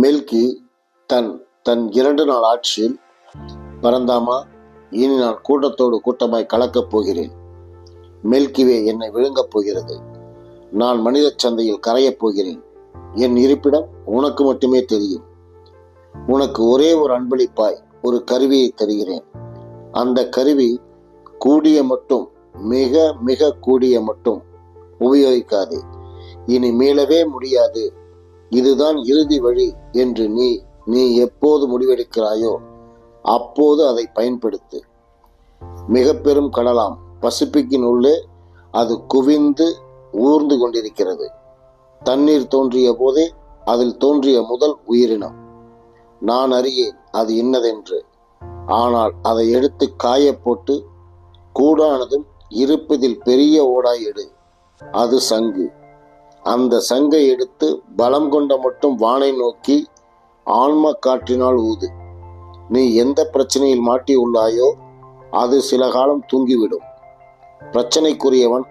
மெல்கி தன் தன் இரண்டு நாள் ஆட்சியில் பரந்தாமா இனி நான் கூட்டத்தோடு கூட்டமாய் கலக்கப் போகிறேன். மெல்கிவே என்னை விழுங்கப் போகிறது. நான் மனித சந்தையில் கரையப் போகிறேன். என் இருப்பிடம் உனக்கு மட்டுமே தெரியும். உனக்கு ஒரே ஒரு அன்பளிப்பாய் ஒரு கருவியை தருகிறேன். அந்த கருவி கூடிய மட்டும் மிக மிக கூடிய மட்டும் உபயோகிக்காது. இனி மீளவே முடியாது. இதுதான் இறுதி வழி என்று நீ நீ எப்போது முடிவெடுக்கிறாயோ அப்போது அதை பயன்படுத்து. மிக பெரும் கடலாம் பசிபிக்கின் உள்ளே அது குவிந்து ஊர்ந்து கொண்டிருக்கிறது. தண்ணீர் தோன்றிய போதே அதில் தோன்றிய முதல் உயிரினம். நான் அறியேன் அது இன்னதென்று. ஆனால் அதை எடுத்து காய போட்டு கூடானதும் இருப்பதில் பெரிய ஓடாய் எடு. அது சங்கு. அந்த சங்கை எடுத்து பலம் கொண்ட மட்டும் வானை நோக்கி ஆன்ம காற்றினால் ஊது. நீ எந்த பிரச்சனையில் மாட்டி உள்ளாயோ அது சில காலம் தூங்கிவிடும். பிரச்சனைக்குரியவன்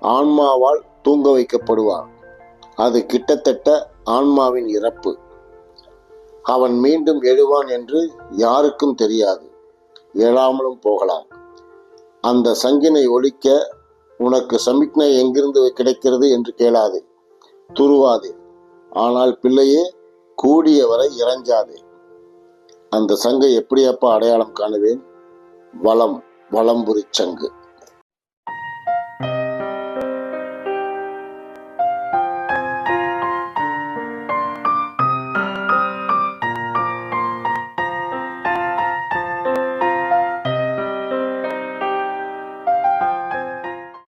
ஆன்மாவால் தூங்க வைக்கப்படுவான். அது கிட்டத்தட்ட ஆன்மாவின் இறப்பு. அவன் மீண்டும் எழுவான் என்று யாருக்கும் தெரியாது. எழாமலும் போகலாம். அந்த சங்கினை ஒழிக்க உனக்கு சமிக்ஞை எங்கிருந்து கிடைக்கிறது என்று கேளாதே. துருவாதே. ஆனால் பிள்ளையே கூடியவரை இறஞ்சாதே. அந்த சங்கை எப்படியப்பா அடையாளம் காணுவேன்? வளம் வளம்புரி சங்கு